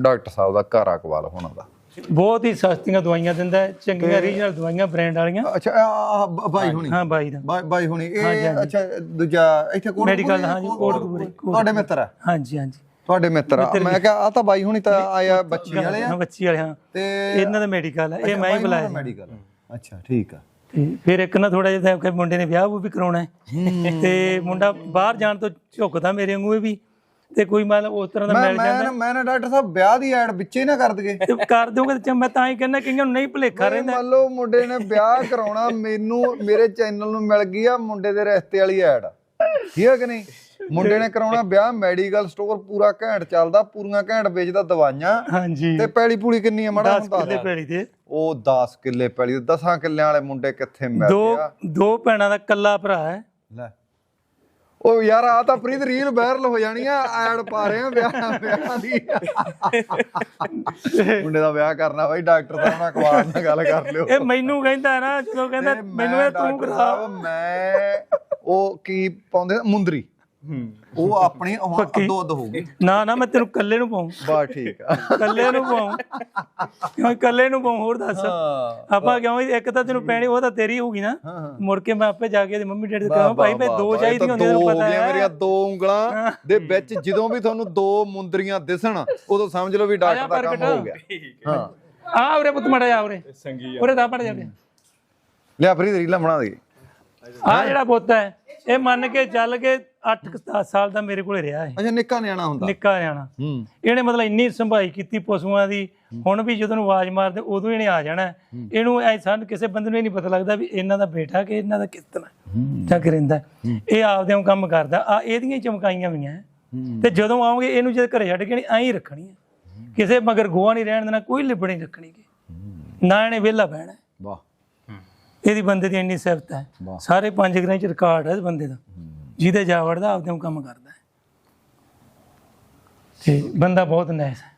ਡਾਕਟਰ ਸਾਹਿਬ ਦਾ ਘਰ ਆ ਕਵਾਲ ਹੋਣਾ ਦਾ। ਬਹੁਤ ਹੀ ਸਸਤੀਆਂ ਦਵਾਈਆਂ ਦਿੰਦਾ ਹੈ ਚੰਗੀਆਂ ਰੀਜਨਲ ਦਵਾਈਆਂ ਬ੍ਰਾਂਡ ਵਾਲੀਆਂ। ਅੱਛਾ ਆ- ਆ ਬ- ਬਾਈ ਹੁਣੀ? ਹਾਂ ਬਾਈ ਦਾ। ਬਾਈ ਬਾਈ ਹੁਣੀ। ਇਹ ਅੱਛਾ ਦੂਜਾ ਇੱਥੇ ਕੋਟ Medical, ਹਾਂਜੀ, ਕੋਟਕਪੂਰੇ, ਤੁਹਾਡੇ ਮਿੱਤਰ ਆ? ਹਾਂਜੀ ਹਾਂਜੀ। ਤੁਹਾਡੇ ਮਿੱਤਰ ਆ। ਮੈਂ ਕਿਹਾ ਆ ਤਾਂ ਬਾਈ ਹੁਣੀ ਤਾਂ ਆਇਆ ਬੱਚੀ ਵਾਲੇ ਆ। ਹਾਂ ਬੱਚੀ ਵਾਲੇ ਹਾਂ। ਤੇ ਇਹਨਾਂ ਦਾ ਮੈਡੀਕਲ ਹੈ ਇਹ ਮੈਂ ਹੀ ਬੁਲਾਇਆ ਸੀ। ਮੈਡੀਕਲ ਅੱਛਾ ਠੀਕ ਆ। ਤੇ ਫਿਰ ਇੱਕ ਨਾ ਥੋੜਾ ਜਿਹਾ ਕਿ ਮੁੰਡੇ ਨੇ ਵਿਆਹ ਉਹ ਵੀ ਕਰਾਉਣਾ ਹੈ। ਤੇ ਮੁੰਡਾ ਬਾਹਰ ਜਾਣ ਤੋਂ ਝੁਕਦਾ ਮੇਰੇ ਵਾਂਗੂ ਇਹ ਵੀ। ਤੇ ਕੋਈ ਮਤਲਬ ਉਸ ਤਰ੍ਹਾਂ ਦਾ ਮੈਂ ਮਿਲ ਜਾਂਦਾ। ਮੈਂ ਮੈਂ ਨਾ ਡਾਕਟਰ ਸਾਹਿਬ ਵਿਆਹ ਦੀ ਐਡ ਵਿੱਚੇ ਨਾ ਕਰ ਦਗੇ ਤੇ ਕਰ ਦੋਗੇ ਤੇ ਮੈਂ ਤਾਂ ਹੀ ਕਹਿੰਦਾ ਕਈਆਂ ਨੂੰ ਨਹੀਂ ਭੁਲੇਖਾ ਰਹਿੰਦਾ। ਮੰਨ ਲਓ ਮੁੰਡੇ ਨੇ ਵਿਆਹ ਕਰਾਉਣਾ ਮੈਨੂੰ ਮੇਰੇ ਚੈਨਲ ਨੂੰ ਮਿਲ ਗਈ ਆ ਮੁੰਡੇ ਦੇ ਰਿਸ਼ਤੇ ਵਾਲੀ ਐਡ। ਠੀਕ ਹੈ ਕਿ ਨਹੀਂ? ਮੁੰਡੇ ਨੇ ਕਰਾਉਣਾ ਵਿਆਹ ਮੈਡੀਕਲ ਸਟੋਰ ਪੂਰਾ ਘੈਂਟ ਚੱਲਦਾ ਪੂਰੀਆਂ ਘੈਂਟ ਵੇਚਦਾ ਦਵਾਈਆਂ। ਹਾਂਜੀ। ਤੇ ਪੈਲੀ ਪੂਲੀ ਕਿੰਨੀ ਆ ਮਾੜਾ 10 ਹੁੰਦਾ ਕਿੱਲੇ ਪੈੜੀ ਦੇ ਉਹ 10 ਕਿੱਲੇ ਪੈਲੀ 10 ਕਿੱਲਿਆਂ ਵਾਲੇ ਮੁੰਡੇ ਕਿੱਥੇ ਦੋ ਮਿਲਦੇ ਆ? ਦੋ ਭੈਣਾਂ ਦਾ ਕੱਲਾ ਭਰਾ ਹੈ। ਲੈ। ਉਹ ਯਾਰ ਆ ਤਾਂ ਪ੍ਰੀਤ ਰੀਲ ਵਾਇਰਲ ਹੋ ਜਾਣੀ ਆ ਐਡ ਪਾ ਰਹੇ ਆ ਵਿਆਹ ਵਿਆਹ ਦੀ। ਮੁੰਡੇ ਦਾ ਵਿਆਹ ਕਰਨਾ ਬਾਈ ਡਾਕਟਰ ਸਾਹਿਬ ਨਾਲ ਅਖਬਾਰ ਨਾਲ ਗੱਲ ਕਰ ਲਿਓ। ਇਹ ਮੈਨੂੰ ਕਹਿੰਦਾ ਨਾ ਜਦੋਂ ਕਹਿੰਦਾ ਮੈਨੂੰ ਇਹ ਤੂੰ ਕਰਾ। ਮੈਂ ਉਹ ਕੀ ਪਾਉਂਦੇ ਮੁੰਦਰੀ। ਉਹ ਆਪਣੀ ਹੁਣ ਅੱਧੋ ਅੱਧ ਹੋਊਗੀ। ਨਾ ਨਾ ਮੈਂ ਤੈਨੂੰ ਕੱਲੇ ਨੂੰ ਪਾਉਂ। ਬਸ ਠੀਕ ਆ। ਕੱਲੇ ਨੂੰ ਪਾਉਂ। ਕਿਉਂ ਕੱਲੇ ਨੂੰ ਪਾਉਂ ਹੋਰ ਦੱਸ। ਹਾਂ ਆਪਾਂ ਕਿਉਂ ਇੱਕ ਤਾਂ ਤੈਨੂੰ ਪੈਣੀ ਉਹ ਤਾਂ ਤੇਰੀ ਹੋਊਗੀ ਨਾ। ਮੁੜ ਕੇ ਮੈਂ ਆਪੇ ਜਾ ਕੇ ਇਹਦੀ ਮੰਮੀ ਡੈਡੀ ਤੋਂ ਕਹਾਂ ਭਾਈ ਮੈਂ ਵਾਹ, ਦੋ ਵਾਹ, ਇਹ ਚਾਹੀਦੀਆਂ ਤਾਂ ਹੁੰਦੀਆਂ ਦੋ ਤੈਨੂੰ ਹੋ ਪਤਾ ਗਈਆਂ ਹੈ। ਮੇਰੀਆਂ ਦੋ ਉਂਗਲਾਂ ਦੇ ਵਿੱਚ ਜਦੋਂ ਵੀ ਤੁਹਾਨੂੰ ਦੋ ਮੁੰਦਰੀਆਂ ਦਿਸਣ ਉਦੋਂ ਸਮਝ ਲਓ ਵੀ ਡਾਕਟਰ ਦਾ ਕੰਮ ਹੋ ਗਿਆ। ਹਾਂ। ਆ ਉਰੇ ਪੁੱਤ ਮੜਾ ਜਾ ਉਰੇ। ਉਰੇ ਦਾ ਪੜ ਜਾ ਉਰੇ। ਲਿਆ ਫਰੀਦ ਰੀਲਾਂ ਬਣਾ ਦੇ। ਆ ਜਿਹੜਾ ਪੁੱਤ ਹੈ ਇਹ ਮੰਨ ਕੇ ਚੱਲ ਕੇ 8 ਸਾਲ ਦਾ ਮੇਰੇ ਕੋਲੇ ਰਿਹਾ ਹੈ ਅੱਛਾ ਨਿੱਕਾ ਨਿਆਣਾ ਹੁੰਦਾ। ਨਿੱਕਾ ਨਿਆਣਾ। ਹੂੰ। ਇਹਨੇ ਮਤਲਬ ਇੰਨੀ ਸੰਭਾਈ ਕੀਤੀ ਪਸ਼ੂਆਂ ਦੀ ਹੁਣ ਵੀ ਜਦੋਂ ਨੂੰ ਆਵਾਜ਼ ਮਾਰਦੇ ਉਦੋਂ ਇਹਨੇ ਆ ਜਾਣਾ। ਇਹਨੂੰ ਐ ਸਾਨੂੰ ਕਿਸੇ ਬੰਦੇ ਨੂੰ ਇਹ ਨਹੀਂ ਪਤਾ ਲੱਗਦਾ ਵੀ ਇਹਨਾਂ ਦਾ ਬੇਟਾ ਕਿ ਇਹਨਾਂ ਦਾ ਕਿਤਨਾ ਜਾਂ ਕਰਿੰਦਾ ਇਹ ਆਪਦੇ ਕੰਮ ਕਰਦਾ। ਆ ਇਹਦੀਆਂ ਚਮਕਾਈਆਂ ਹੋਈਆਂ ਹੈ। ਤੇ ਜਦੋਂ ਆਉਂਗੇ ਇਹਨੂੰ ਜਦ ਘਰੇ ਛੱਡ ਕੇ ਨਹੀਂ ਐਂ ਹੀ ਰੱਖਣੀ ਹੈ। ਕਿਸੇ ਮਗਰ ਗੋਆ ਨਹੀਂ ਰਹਿਣ ਦੇਣਾ ਕੋਈ ਲਿਬੜ ਨਹੀਂ ਰੱਖਣੀ। ਨਾ ਇਹਨੇ ਵਿਹਲਾ ਬਹਿਣਾ। ਵਾਹ। ਇਹਦੀ ਬੰਦੇ ਦੀ ਇੰਨੀ ਸਿਫਤ ਹੈ। ਸਾਰੇ ਪੰਜ ਗ੍ਰਾਂ ਚ ਰਿਕਾਰਡ ਹੈ ਇਸ ਬੰਦੇ ਦਾ। ਜਿਹਦੇ ਜਾ ਵੜਦਾ ਆਪਦੇ ਨੂੰ ਕੰਮ ਕਰਦਾ ਹੈ। ਤੇ ਬੰਦਾ ਬਹੁਤ ਨੈਸ ਹੈ।